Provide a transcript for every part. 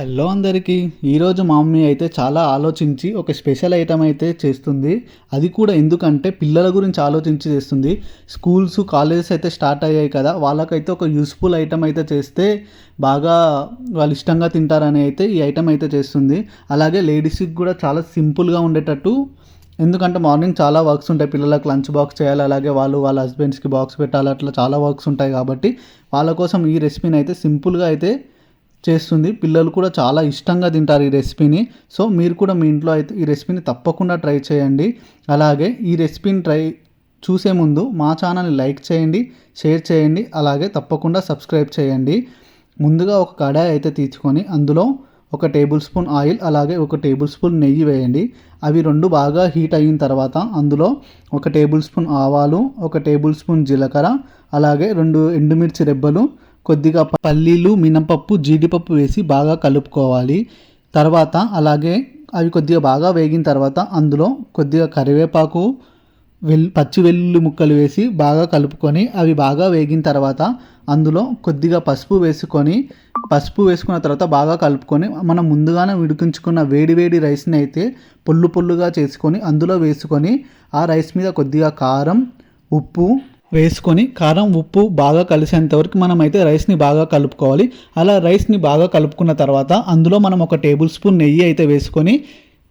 Hello అందరికీ. ఈరోజు మా మమ్మీ అయితే చాలా ఆలోచించి ఒక స్పెషల్ ఐటమ్ అయితే చేస్తుంది. అది కూడా ఎందుకంటే పిల్లల గురించి ఆలోచించి చేస్తుంది. స్కూల్స్ కాలేజెస్ అయితే స్టార్ట్ అయ్యాయి కదా. వాళ్ళకైతే ఒక యూస్ఫుల్ ఐటమ్ అయితే చేస్తే బాగా వాళ్ళు ఇష్టంగా తింటారని అయితే ఈ ఐటమ్ అయితే చేస్తుంది. అలాగే లేడీస్కి కూడా చాలా సింపుల్గా ఉండేటట్టు. ఎందుకంటే మార్నింగ్ చాలా వర్క్స్ ఉంటాయి. పిల్లలకు లంచ్ బాక్స్ చేయాలి. అలాగే వాళ్ళు వాళ్ళ హస్బెండ్స్కి బాక్స్ పెట్టాలి. అట్లా చాలా వర్క్స్ ఉంటాయి కాబట్టి వాళ్ళ కోసం ఈ రెసిపీని అయితే సింపుల్గా అయితే చేస్తుంది. పిల్లలు కూడా చాలా ఇష్టంగా తింటారు ఈ రెసిపీని. సో మీరు కూడా మీ ఇంట్లో అయితే ఈ రెసిపీని తప్పకుండా ట్రై చేయండి. అలాగే ఈ రెసిపీని ట్రై చూసే ముందు మా ఛానల్ని లైక్ చేయండి షేర్ చేయండి అలాగే తప్పకుండా సబ్స్క్రైబ్ చేయండి. ముందుగా ఒక కడాయి అయితే తీసుకొని అందులో ఒక టేబుల్ స్పూన్ ఆయిల్ అలాగే ఒక టేబుల్ స్పూన్ నెయ్యి వేయండి. అవి రెండు బాగా హీట్ అయిన తర్వాత అందులో ఒక టేబుల్ స్పూన్ ఆవాలు ఒక టేబుల్ స్పూన్ జీలకర్ర అలాగే రెండు ఎండుమిర్చి రెబ్బలు కొద్దిగా పల్లీలు మినపప్పు జీడిపప్పు వేసి బాగా కలుపుకోవాలి. తర్వాత అలాగే అవి కొద్దిగా బాగా వేగిన తర్వాత అందులో కొద్దిగా కరివేపాకు వెల్ పచ్చి వెల్లుల్లి ముక్కలు వేసి బాగా కలుపుకొని అవి బాగా వేగిన తర్వాత అందులో కొద్దిగా పసుపు వేసుకొని పసుపు వేసుకున్న తర్వాత బాగా కలుపుకొని మనం ముందుగానే ఉడికించుకున్న వేడి వేడి రైస్ని అయితే పొల్లు పొల్లుగా చేసుకొని అందులో వేసుకొని ఆ రైస్ మీద కొద్దిగా కారం ఉప్పు వేసుకొని కారం ఉప్పు బాగా కలిసేంత వరకు మనం అయితే రైస్ని బాగా కలుపుకోవాలి. అలా రైస్ని బాగా కలుపుకున్న తర్వాత అందులో మనం ఒక టేబుల్ స్పూన్ నెయ్యి అయితే వేసుకొని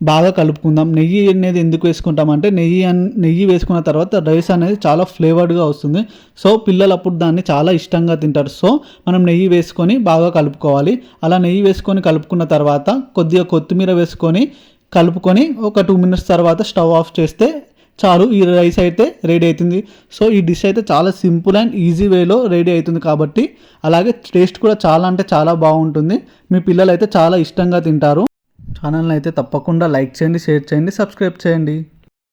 బాగా కలుపుకుందాం. నెయ్యి అనేది ఎందుకు వేసుకుంటామంటే నెయ్యి నెయ్యి వేసుకున్న తర్వాత రైస్ అనేది చాలా ఫ్లేవర్డ్గా వస్తుంది. సో పిల్లలు అప్పుడు దాన్ని చాలా ఇష్టంగా తింటారు. సో మనం నెయ్యి వేసుకొని బాగా కలుపుకోవాలి. అలా నెయ్యి వేసుకొని కలుపుకున్న తర్వాత కొద్దిగా కొత్తిమీర వేసుకొని కలుపుకొని ఒక టూ మినిట్స్ తర్వాత స్టవ్ ఆఫ్ చేస్తే చాలు ఈ రైస్ అయితే రెడీ అవుతుంది సో ఈ డిష్ అయితే చాలా సింపుల్ అండ్ ఈజీ వేలో రెడీ అవుతుంది కాబట్టి అలాగే టేస్ట్ కూడా చాలా అంటే చాలా బాగుంటుంది. మీ పిల్లలు అయితే చాలా ఇష్టంగా తింటారు. ఛానల్ని అయితే తప్పకుండా లైక్ చేయండి షేర్ చేయండి సబ్స్క్రైబ్ చేయండి.